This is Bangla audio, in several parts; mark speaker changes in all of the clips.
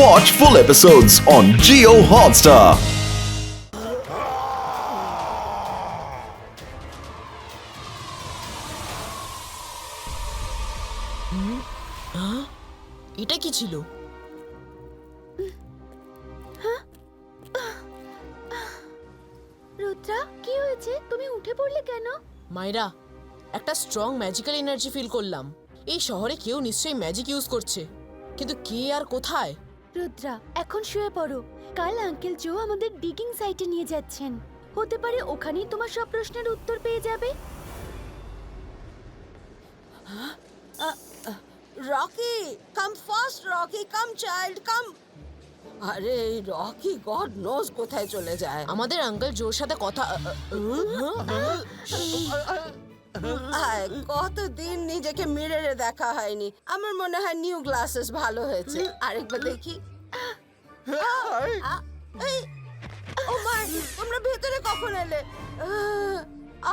Speaker 1: Watch full episodes on Geo Hotstar.
Speaker 2: এটা কি ছিল?
Speaker 3: রুদ্রা কি হয়েছে? তুমি উঠে পড়লে কেন?
Speaker 2: মাইরা একটা স্ট্রং ম্যাজিক্যাল এনার্জি ফিল করলাম। এই শহরে কেউ নিশ্চয়ই ম্যাজিক ইউজ করছে। কিন্তু কে আর কোথায়?
Speaker 3: রুদ্রা এখন শুয়ে পড়ো কাল আঙ্কেল জো আমাদের ডিগিং সাইটে নিয়ে যাচ্ছেন হতে পারে ওখানেই তোমার সব প্রশ্নের উত্তর পেয়ে যাবে
Speaker 4: Rocky come fast Rocky come child come আরে এই রকি গড নোজ কোথায় চলে যায়
Speaker 2: আমাদের আঙ্কেল জোর সাথে কথা
Speaker 4: আয় কতদিন নিজেকে মিররে দেখা হয়নি। আমার মনে হয় নিউ গ্লাসেস ভালো হয়েছে। আরেকবার দেখি। ও মাই তোমরা ভেতরে কখন এলে?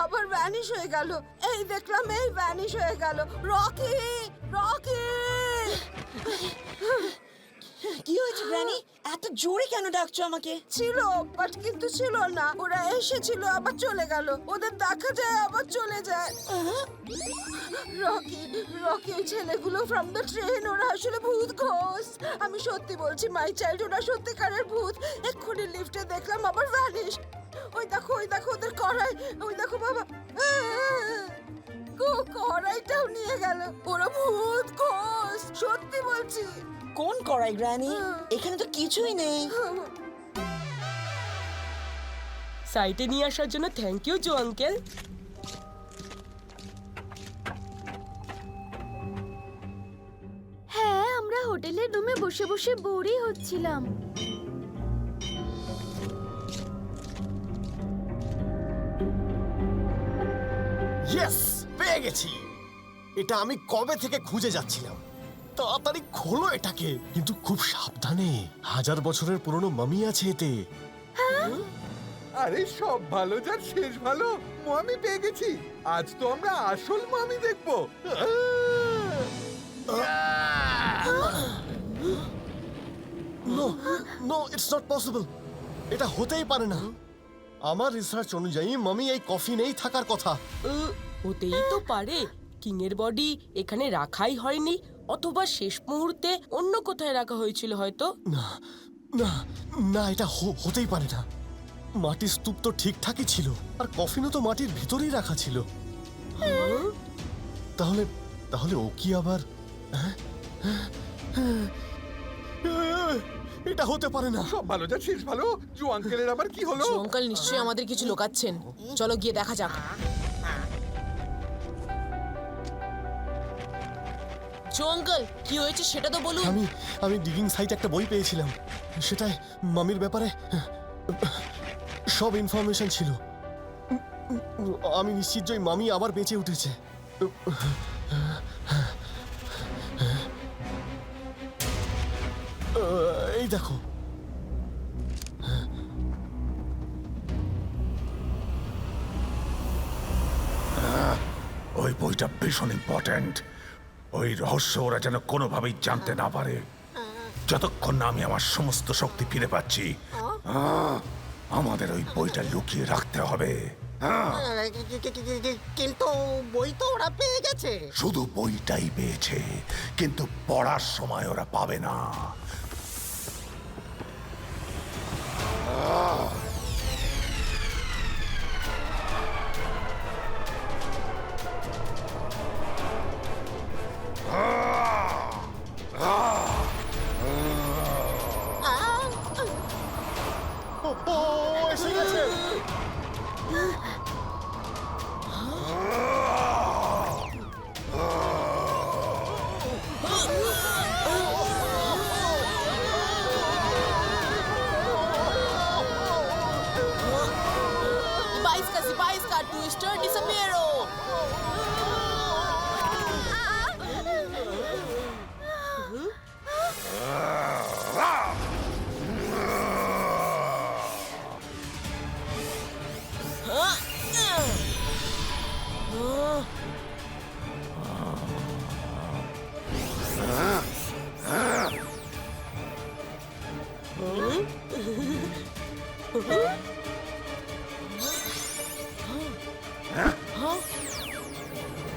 Speaker 4: আবার ভ্যানিশ হয়ে গেল। এই দেখলাম এই ভ্যানিশ হয়ে গেল। Rocky Rocky!
Speaker 5: কি হয়েছে গ্র্যানি এত জোরে কেন ডাকছো আমাকে?
Speaker 4: ছিল বাট কিন্তু ছিল না। ওরা এসেছিল আবার চলে গেল। ওদের দেখা যায় আবার চলে যায়। রকি রকি ওই ছেলেগুলো ফ্রম দ্য ট্রেন ওরা আসলে ভূত ঘোষ। আমি সত্যি বলছি মাই চাইল্ড ওরা সত্যিকারের ভূত। এক্ষুনি লিফটে দেখলাম আবার ভ্যানিশ ওই দেখো ওই দেখো ওদের কড়াই। ওই দেখো বাবা। কড়াইটাও নিয়ে গেল। ওরা ভূত ঘোষ সত্যি বলছি।
Speaker 5: কোন করাই গ্রানি? এখানে তো কিছুই নেই।
Speaker 6: সাইটে নিয়ে আসার জন্য থ্যাংক ইউ জো আঙ্কেল।
Speaker 3: হ্যাঁ আমরা হোটেলের রুমে বসে বসে বোরই হচ্ছিলাম।
Speaker 7: ইয়েস পেয়ে গেছি। এটা আমি কবে থেকে খুঁজে যাচ্ছিলাম? তাড়াতাড়ি খোলো এটাকে। কিন্তু খুব সাবধানে। হাজার বছরের পুরনো মামি আছে এতে।
Speaker 8: আরে সব ভালো যার শেষ ভালো মামি পেয়ে গেছি। আজ তো আমরা আসল মামি দেখব।
Speaker 7: No no it's not possible এটা হতেই পারে না। আমার রিসার্চ অনুযায়ী মামি এই কফি নেই থাকার কথা।
Speaker 6: হতেই তো পারে। কিং এর বডি এখানে রাখাই হয়নি। অথবা শেষ মুহূর্তে অন্য কোথায় রাখা হয়েছিল হয়তো?
Speaker 7: না না না এটা হ- হতেই পারে না। মাটির স্তূপ তো ঠিকঠাকই ছিল আর কফিনও তো মাটির ভিতরেই রাখা ছিল। তাহলে তাহলে ও কি আবার? হ্যাঁ? এটা হতে পারে না।
Speaker 8: সব ভালো শেষ ভালো। জো আঙ্কেলের আবার কি হলো?
Speaker 2: অঙ্কাল নিশ্চয়ই আমাদের কিছু লোকাচ্ছেন। চলো গিয়ে দেখা যাক। Joe uncle? কি হয়েছে সেটা তো বলুন।
Speaker 7: আমি আমি ডিগিং সাইটে একটা বই পেয়েছিলাম। সেটায় মামির ব্যাপারে সব ইনফরমেশন ছিল। আমি নিশ্চিত যে ওই মামি আবার বেঁচে উঠেছে। এই দেখো।
Speaker 9: ওই বইটা ভীষণ ইম্পর্ট্যান্ট ওই রহস্য ওরা যেন কোনোভাবেই জানতে না পারে। যতক্ষণ না আমি আমার সমস্ত শক্তি ফিরে পাচ্ছি আমাদের ওই বইটা লুকিয়ে রাখতে হবে।
Speaker 5: কিন্তু বই তো ওরা পেয়ে গেছে।
Speaker 9: শুধু বইটাই পেয়েছে কিন্তু পড়ার সময় ওরা পাবে না।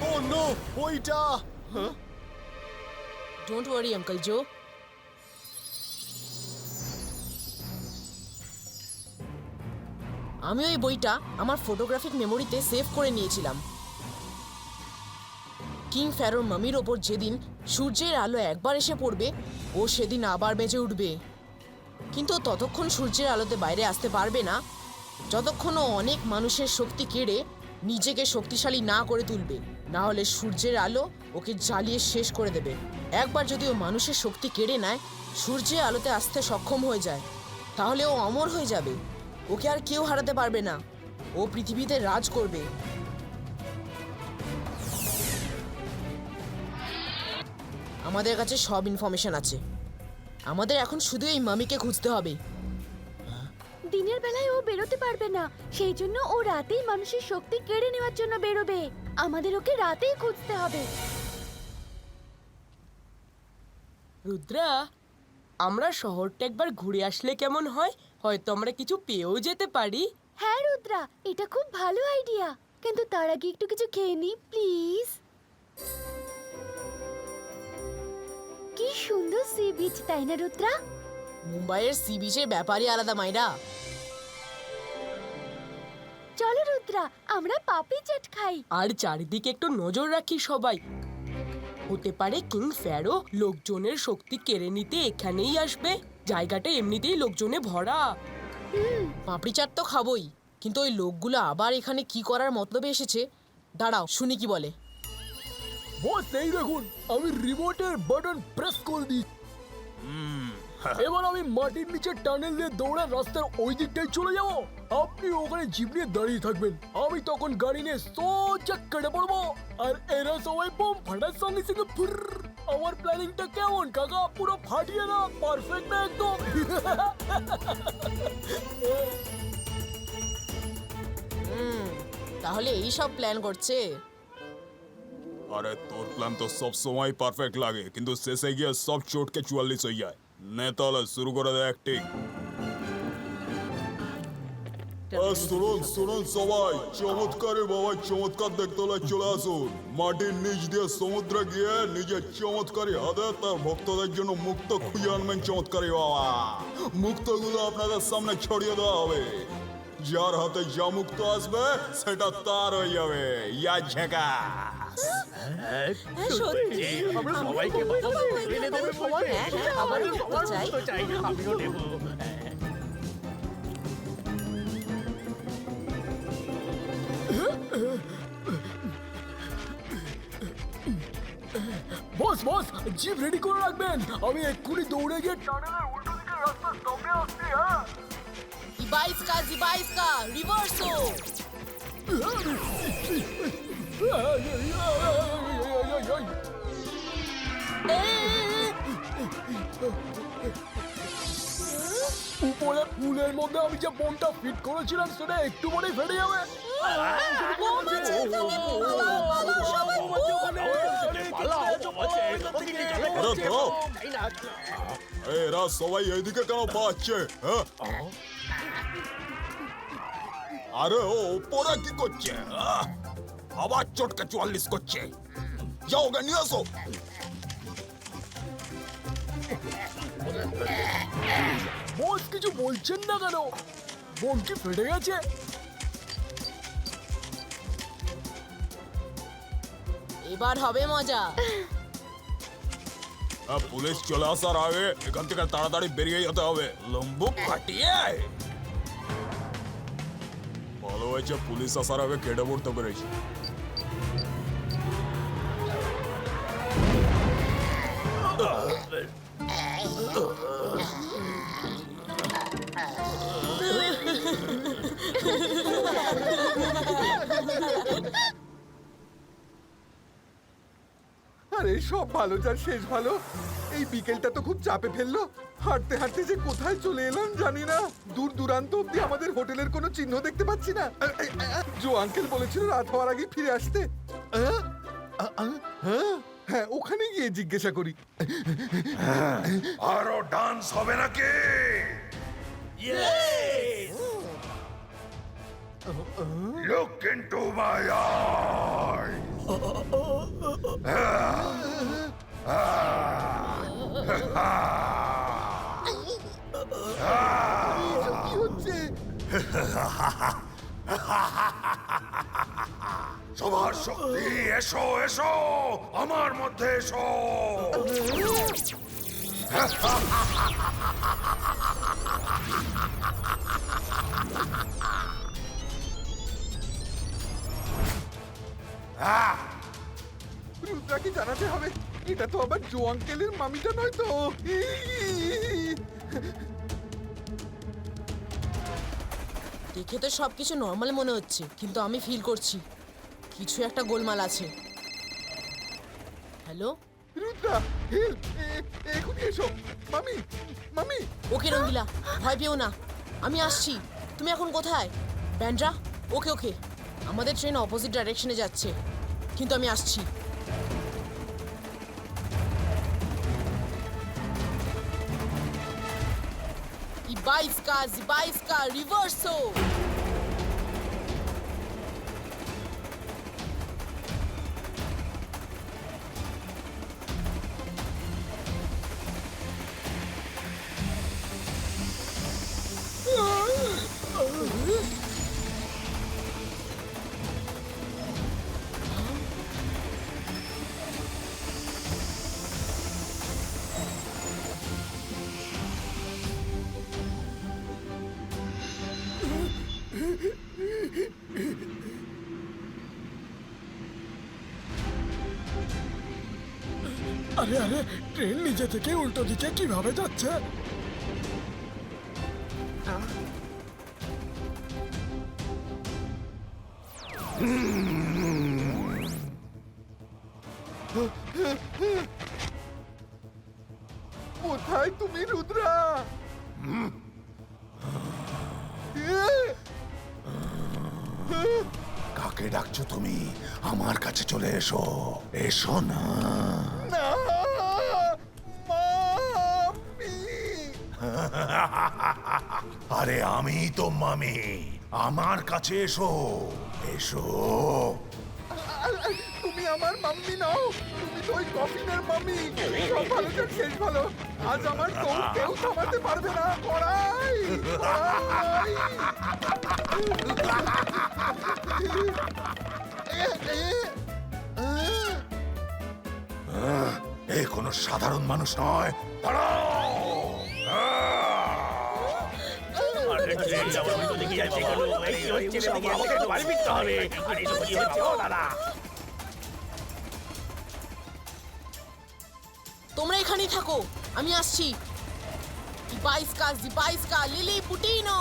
Speaker 7: ও নো ওইটা
Speaker 2: ডোন্ট ওয়ারি আঙ্কল জো আমি ওই বইটা আমার ফটোগ্রাফিক মেমোরিতে সেভ করে নিয়েছিলাম। কিং ফ্যারোর মামির ওপর যেদিন সূর্যের আলো একবার এসে পড়বে, ও সেদিন আবার বেজে উঠবে। কিন্তু ততক্ষণ সূর্যের আলোতে বাইরে আসতে পারবে না। যতক্ষণ অনেক মানুষের শক্তি কেড়ে নিজেকে শক্তিশালী না করে তুলবে। না হলে সূর্যের আলো ওকে জ্বালিয়ে শেষ করে দেবে। একবার যদি ও মানুষের শক্তি কেড়ে নেয়, সূর্যের আলোতে আসতে সক্ষম হয়ে যায়। তাহলে ও অমর হয়ে যাবে। ওকে আর কেউ হারাতে পারবে না। ও পৃথিবীতে রাজ করবে। আমাদের কাছে সব ইনফরমেশন আছে। আমাদের এখন শুধু এই মামিকে খুঁজতে হবে।
Speaker 3: দিনের বেলায় ও বেরোতে পারবে না। সেই জন্য ও রাতেই মানুষের শক্তি কেড়ে নেওয়ার জন্য বেরোবে। আমাদের ওকে রাতেই খুঁজতে হবে।
Speaker 6: রুদ্রা আমরা শহরটা একবার ঘুরে আসলে কেমন হয়? হয়তো আমরা কিছু পেয়েও যেতে পারি।
Speaker 3: হ্যাঁ রুদ্রা এটা খুব ভালো আইডিয়া। কিন্তু তার আগে একটু কিছু খেয়ে নি প্লিজ। কি সুন্দর সি বিচ তাই না রুদ্রা?
Speaker 2: মুম্বাইয়ের সি বিচের ব্যাপারই আলাদা মাইরা।
Speaker 3: চলো রুদ্রা আমরা পাপি চাট খাই।
Speaker 6: আর চারিদিকে একটু নজর রাখি সবাই। হতে পারে কিং ফ্যারো লোকজনের শক্তি কেড়ে নিতে এখানেই আসবে। জায়গাটা এমনিতেই লোকজনে ভরা।
Speaker 2: পাপড়ি চাট তো খাবোই কিন্তু ওই লোকগুলো আবার এখানে কি করার মতলবে এসেছে? দাঁড়াও শুনি কি বলে।
Speaker 10: বস এই দেখুন আমি রিমোটের বাটন প্রেস করে দিই। এবার আমি মাটির নিচে টানেল দিয়ে দৌড়ে রাস্তার ওই দিকটাই চলে যাব। আপনি ওখানে জিপ নিয়ে দাঁড়িয়ে থাকবেন। আমি তখন গাড়ি নিয়ে সোজা কেটে পড়ব। আর এরা সবাই বোম ফাটার সঙ্গে সঙ্গে ফুর। আমার প্ল্যানিংটা কেমন কাকা? পুরো ফাটিয়ে না পারফেক্ট না একদম।
Speaker 2: হুম তাহলে এই সব প্ল্যান করছে?
Speaker 11: আরে তোর প্ল্যান তো সব সময় পারফেক্ট লাগে কিন্তু শেষে গিয়ে সব চটকে চুয়াল্লিশ হয়ে যায়। নে তাহলে শুরু করে দে অ্যাক্টিং শুনুন শুনুন সবাই চমৎকারে বাবা চমৎকার দেখতে হলে চলে আসুন। মাটির নিচ দিয়ে সমুদ্রে গিয়ে নিজের চমৎকারী হাতে তার ভক্তদের জন্য মুক্ত খুঁজে আনবেন চমৎকারী বাবা। মুক্তগুলো আপনাদের সামনে ছড়িয়ে দেওয়া হবে। যার হাতে যা মুক্ত আসবে, সেটা তার হয়ে যাবে। ইয়া ঝেকা।
Speaker 10: আমরা সবাইকে এনে দেবে সবাই
Speaker 4: আমারও মুক্ত চাই।
Speaker 10: চাই আমিও নেব। বস বস জিপ রেডি করে রাখবেন। আমি এক্ষুনি দৌড়ে গিয়ে টানেলের উল্টো দিকে রাস্তার সামনে আসছি হ্যাঁ। উপরে পুলের মধ্যে আমি যে বোমটা ফিট করেছিলাম, সেটা একটু পরেই ফেটে যাবে।
Speaker 11: আরে ধরো এরা সবাই এইদিকে কেন পাচ্ছে হ্যাঁ? আরে ও ওপরে কি করছে? আহ! আবার চটকে চুয়াল্লিশ করছে যাও ওকে নিয়ে আসো
Speaker 10: বস কিছু বলছেন না কেন বোম কি ফেটে গেছে
Speaker 2: এবার হবে মজা
Speaker 11: আহ, পুলিশ চলে আসার আগে এখান থেকে তাড়াতাড়ি বেরিয়ে যেতে হবে লম্বু কাটিয়ে ভালো হয়েছে পুলিশ আসার আগে কেটে
Speaker 8: সব ভালো যার শেষ ভালো। এই বিকেলটা তো খুব চাপে ফেলল। হাঁটতে হাঁটতে যে কোথায় চলে এলাম জানি না। দূর দূরান্ত অব্দি আমাদের হোটেলের কোনো চিহ্ন দেখতে পাচ্ছি না। জো আঙ্কেল বলেছিল রাত হওয়ার আগে ফিরে আসতে। হ্যাঁ? হ্যাঁ ওখানে গিয়ে জিজ্ঞাসা করি।
Speaker 9: আরও ডান্স হবে নাকি? Look into my. সবার শক্তি এসো এসো আমার মধ্যে এসো।
Speaker 8: রুদ্রাকে জানাতে হবে এটা তো আবার জো আঙ্কেলের মামিটা নয় তো।
Speaker 2: দেখে তো সব কিছু নর্মাল মনে হচ্ছে কিন্তু আমি ফিল করছি কিছু একটা গোলমাল আছে। হ্যালো
Speaker 8: রুদ্রা হেল্প এখনই এসো। মামি মামি!
Speaker 2: ওকে রঙ্গিলা ভয় পেও না। আমি আসছি। তুমি এখন কোথায়? ব্যান্ড্রা? ওকে ওকে। আমাদের ট্রেন অপোজিট ডাইরেকশনে যাচ্ছে। কিন্তু আমি আসছি Ibaiska, Zibaiska, Reverso!
Speaker 10: আরে আরে ট্রেন নিজে থেকে উল্টো দিকে কীভাবে যাচ্ছে?
Speaker 8: কোথায় তুমি রুদ্রা!
Speaker 9: কাকে ডাকছো তুমি? আমার কাছে চলে এসো। এসো না। আরে আমি তো মামি। আমার কাছে এসো। এসো।
Speaker 8: তুমি আমার মাম্মি নাও। তুমি তো ওই কফিনের মাম্মি। সব ভালো যাক শেষ ভালো। আজ আমার দৌড় কেউ থামাতে পারবে না। কড়াই এ
Speaker 9: কোনো সাধারণ মানুষ নয়। দাঁড়াও।
Speaker 2: তোমরা এখানেই থাকো আমি আসছি। বাইসকা জিবাইসকা লিলি পুটিনো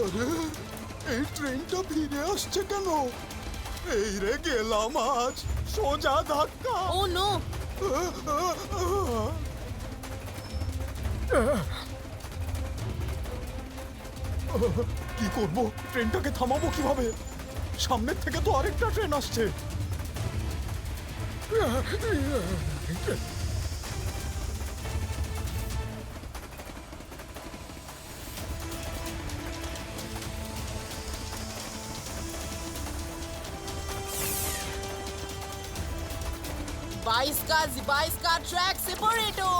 Speaker 8: এই ট্রেনটা ফিরে আসছে কেন? এই রে গেলাম আজ সোজা ধাক্কা।
Speaker 2: Oh no.
Speaker 8: কি করব? ট্রেনটাকে থামাবো কীভাবে? সামনের থেকে তো আরেকটা ট্রেন আসছে।
Speaker 2: বাইসকা জিবাইসকা ট্র্যাক সেপারেটো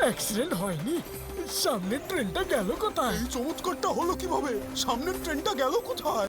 Speaker 10: অ্যাক্সিডেন্ট হয়নি। সামনের ট্রেনটা গেল কোথায়?
Speaker 8: এই চমৎকারটা হলো কীভাবে? সামনের ট্রেনটা গেল কোথায়?